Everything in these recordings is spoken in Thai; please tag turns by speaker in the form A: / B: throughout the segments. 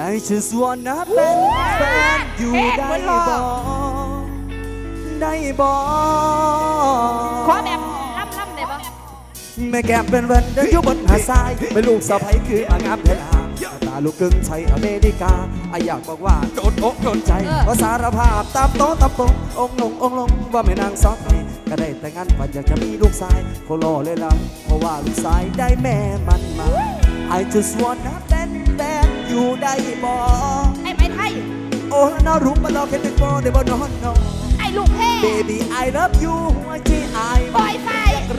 A: I just wanna เป็นแฟนอยู่ได้บ่ได้บ่
B: ขอแบบล่ำล่ำได้ปะ
A: แม่แก้มเป็นเวนเดินอยู่บนหาดทรายเป็นลูกสะใภ้คืออางามเทลาตาลูกกึ่งไทยอเมริกาไออยากบอกว่าโดนอกโดนใจว่าสารภาพตามโต๊ะตามปงองค์ลงองค์ลงว่าแม่นางซอสไทยก็ได้แต่งงานฝันอยากจะมีลูกชายโคโลเลยล่ะเพราะว่าลูกชายได้แม่มันมา I just wanna เป็นแฟน อยู่ได้บ่
B: ไอ้ไม้ไทย
A: โอ้น่ารู้มาเราแค่เป็นบ่ได้บ่นอนนอน
B: ไอ้ลูกเพ่
A: Baby I love you หัวใจอาย
B: ปล่อยไฟ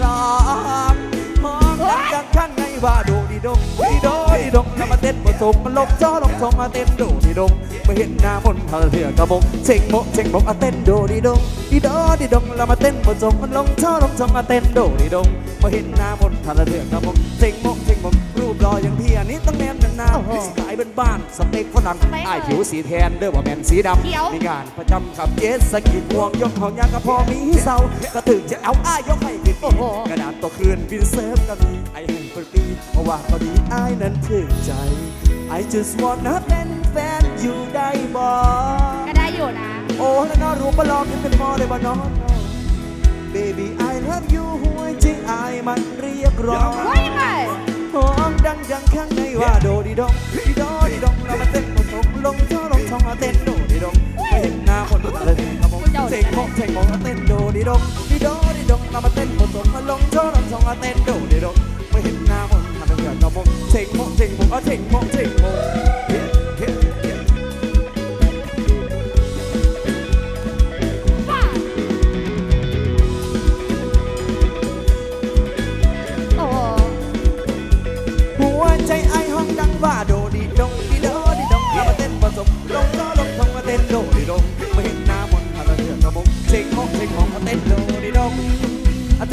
A: ร้องห้องดังข้างในว่าโดดีดงดีโดดีดงแล้วมาเต้นผสมมันลงจ้อลงทงมาเต้นโดดีดงไม่เห็นหน้ามนต์เธอเถื่อกระบงเช็งโมเช็งโมมาเต้นโดดีดงดีโดดีดงแล้วมาเต้นผสมมันลงจ้อลงทงมาเต้นโดดีดงไม่เห็นหน้ามนต์เธอเถื่อกระบงเช็งโมเช็งโมรูปรออย่างพี่อันนี้ต้องแนมนานๆ สไตล์บ้านๆสเต็กฝรั่งไอ้ผิวสีแทนเด้อว่าแมนสีดำมีงานประจำกับเยสสกิดห่วงยกของยางกระพอมีเศร้าก็ถึงจะเอาอ้ายยกให้ผิด
B: โอ้โห
A: กระดาษตกคืนบินเซิร์ฟก็มีไอ้แห่งปีเพราะว่าตอนนี้ไอ้นั้นถึงใจ I just wanna เป็นแฟนอยู่ได้บ่
B: ก็ได้อยู่นะ
A: โอ้แล้วน่ารู้ปะลองกันเป็นมอได้บ่น้อง Baby I love you หัวใจไอ้มันเรียกร้อง
B: ว่ายังไง
A: ห้องดังยังข้างในว่าโดดีดงดีโดดีดง งดีโดดีดงเรามาเต้นผสมมาลงท่อลำสองมาเต้นโดดีดงไม่เห็นหน้าคนทำเป็นเกิดครับผมเซ็งโมเซ็งโมอะเซ็งโมเซ็ง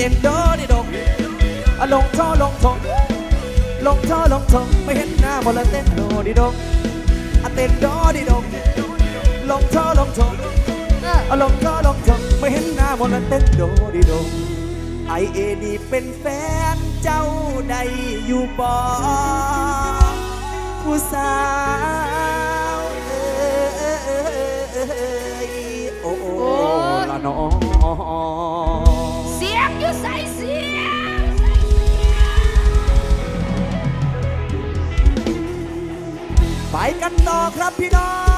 B: อะ
A: เต้นโดดิดงอะลงท่อลงทงลงท่อลงทงไม่เห็นหน้าบนลเต้นโดดิดงอเต้นโดดิดงลงท่อลงทง
B: อะ
A: ลงท่อลงทงไม่เห็นหน้าบนลเต้นโดดิดงไอเอนี่เป็นแฟนเจ้าใดอยู่บ่ผู้สาว ต่อครับพี่น้อง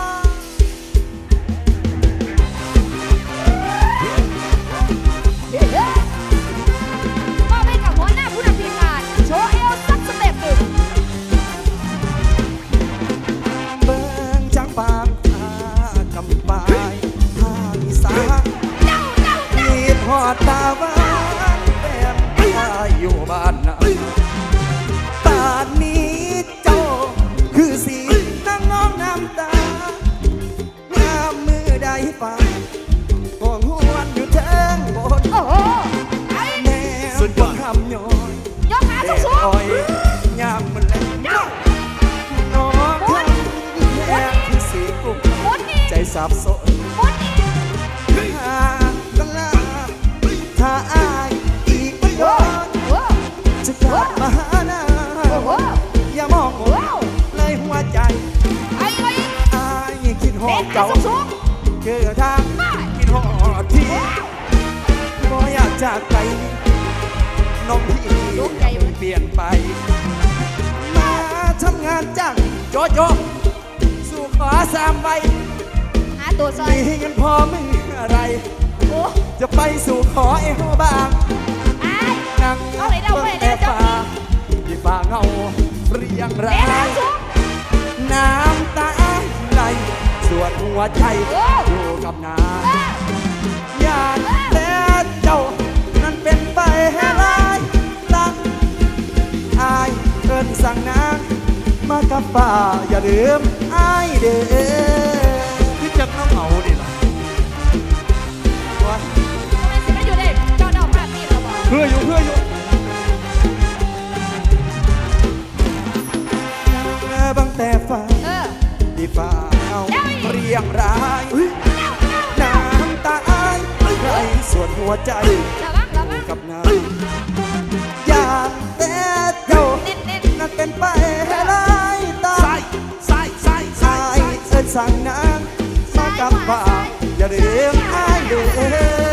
B: สั
A: บสนหาง
B: กั
A: นลาถ้าอายอีกไม่ยอมจะกลับมาหาหน้าอย่ามองเลยหัวใจ
B: ไอ้ไอ้
A: อายคิดหอ
B: เด็
A: ด
B: กขา
A: เจ้า
B: สูง
A: เจอทางคิดหอดที่บ่อยากจากไปน้องพี่เปลี่ยนไป มาทำงานจ้างโจโจสู่ขอสามใบ
B: ตัวซอย
A: มีเงินพอไม่อะไร
B: โอ้
A: จะไปสู่ขอเอวบ้าง
B: ไอ้
A: นั่ง
B: เอาไหนเดาไปไหน
A: แต่
B: เจ้า
A: ฟ้า
B: พี่
A: ที่ฟ้าเงาเรียง
B: เด็
A: ราก
B: ขายสูง
A: น้ำตาไหลส่วนหัวใจ
B: โอ้
A: อยู่กับนาอยากแต่เจ้า นั้นเป็นไปให้ร้ายตั้งอายเอินสั่งนางมากับป่าอย่าลืมอายเด้อที่ จับน้องเหงาดิล่ะว่า
B: ทำไมสิไม่อยู่เด็กเจ้าดอกมาปีเราบอก
A: เพื่ออยู่เพื่ออยู่แม่บังแต่ฟ้า
B: เออ
A: ที่ฟ้าเอา
B: เอ้ย
A: เรียงราย
B: เจ้าเจ้า
A: น้ำตาอายไรส่วนหัวใจ
B: ระวังระวัง
A: กับน้ำอยากแต่เจ้า
B: เน้นเน้น
A: นั้นเป็นไปให้ร้ายตา
C: ใส่ใส่ใส่
A: อสั่งงานม กันบป่าอย่าเรียกอายเลย